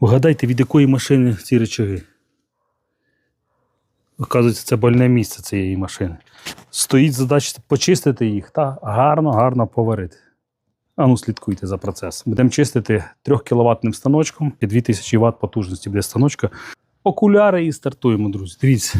Вгадайте, від якої машини ці речаги? Оказується, це больне місце цієї машини. Стоїть задача почистити їх та гарно, гарно поварити. А ну, слідкуйте за процесом. Будемо чистити 3 кВт станочком і 2000 Вт потужності буде станочка. Окуляри і стартуємо, друзі. Дивіться.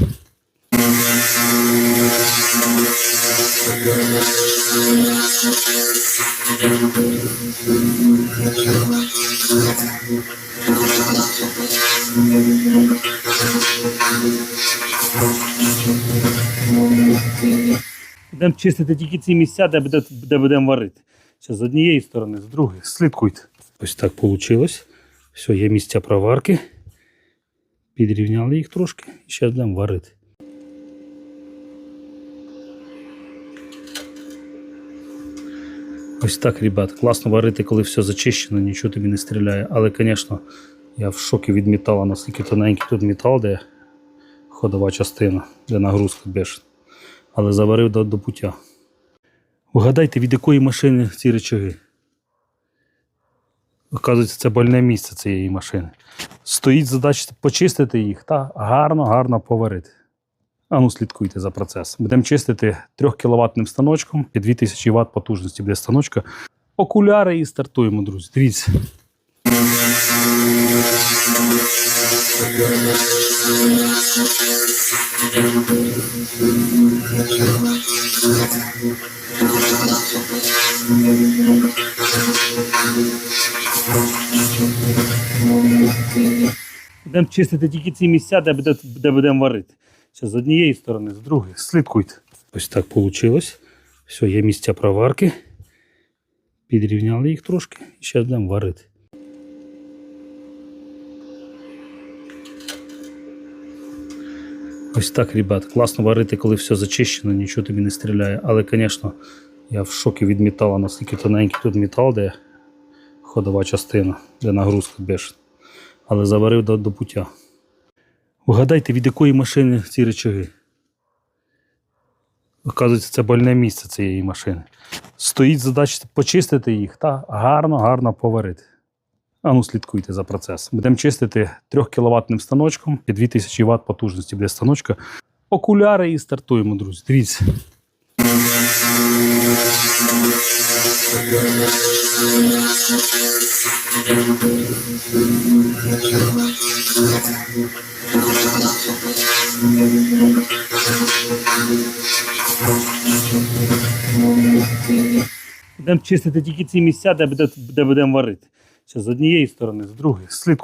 Будемо чистити тільки ці місця, де, буде, де будемо варити. Це з однієї сторони, з другої. Слідкуйте. Ось так вийшло. Все, є місця проварки. Підрівняли їх трошки і зараз будемо варити. Ось так, ребят, класно варити, коли все зачищено, нічого тобі не стріляє. Але, звісно, я в шокі від металу, наскільки тоненький тут метал, де ходова частина, де нагрузка бешена. Але заварив до, до пуття. Вгадайте, від якої машини ці речаги? Оказується, це больне місце цієї машини. Стоїть задача почистити їх та гарно, гарно поварити. А ну, слідкуйте за процесом. Будемо чистити 3 кВт станочком і 2000 Вт потужності буде станочка. Окуляри і стартуємо, друзі. Дивіться. Будемо чистити тільки ці місця, де, буде, де будемо варити. Це з однієї сторони, з другої. Слідкуйте. Ось так вийшло. Все, є місця проварки. Підрівняли їх трошки і зараз будемо варити. Ось так, ребят, класно варити, коли все зачищено, нічого тобі не стріляє. Але, звісно, я в шокі від металу, наскільки тоненький тут метал, де ходова частина, де нагрузка бешена. Але заварив до, до пуття. Вгадайте, від якої машини ці речаги? Оказується, це больне місце цієї машини. Стоїть задача почистити їх та гарно, гарно поварити. А ну, слідкуйте за процесом. Будемо чистити 3 кВт станочком і 2000 Вт потужності буде станочка. Окуляри і стартуємо, друзі. Дивіться. Будемо чистити тільки ці місця, де будемо варити. Це з однієї сторони, з другої. Слідкуйте.